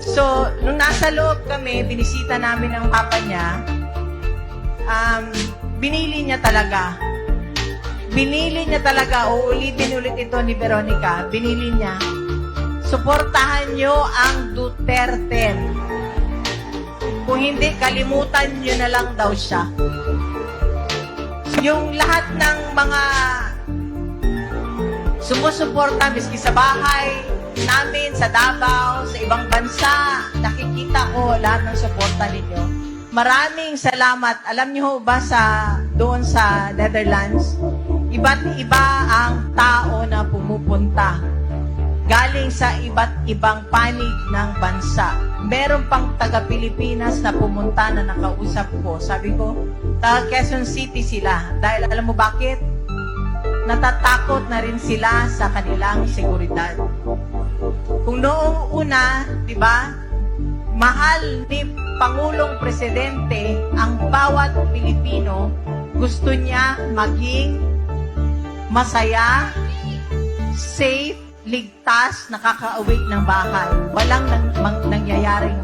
So, nung nasa loob kami, binisita namin ang papa niya, um, binili niya talaga. Binili niya talaga, uulitin ulit ito ni Veronica, binili niya. Suportahan niyo ang Duterte. Kung hindi, kalimutan niyo na lang daw siya. Yung lahat ng mga sumusuporta miski sa bahay namin, sa Davao, sa ibang bansa, nakikita ko lahat ng suporta ninyo. Maraming salamat. Alam niyo ba sa doon sa Netherlands, iba't iba ang tao na pumupunta galing sa iba't ibang panig ng bansa. Meron pang taga Pilipinas na pumunta na nakausap ko. Sabi ko, taga Quezon City sila. Dahil alam mo bakit? Natatakot na rin sila sa kanilang seguridad. Kung noong una, di ba, mahal ni Pangulong Presidente ang bawat Pilipino, gusto niya maging masaya, safe, ligtas, nakakauwi ng bahay. Walang nang, nangyayaring.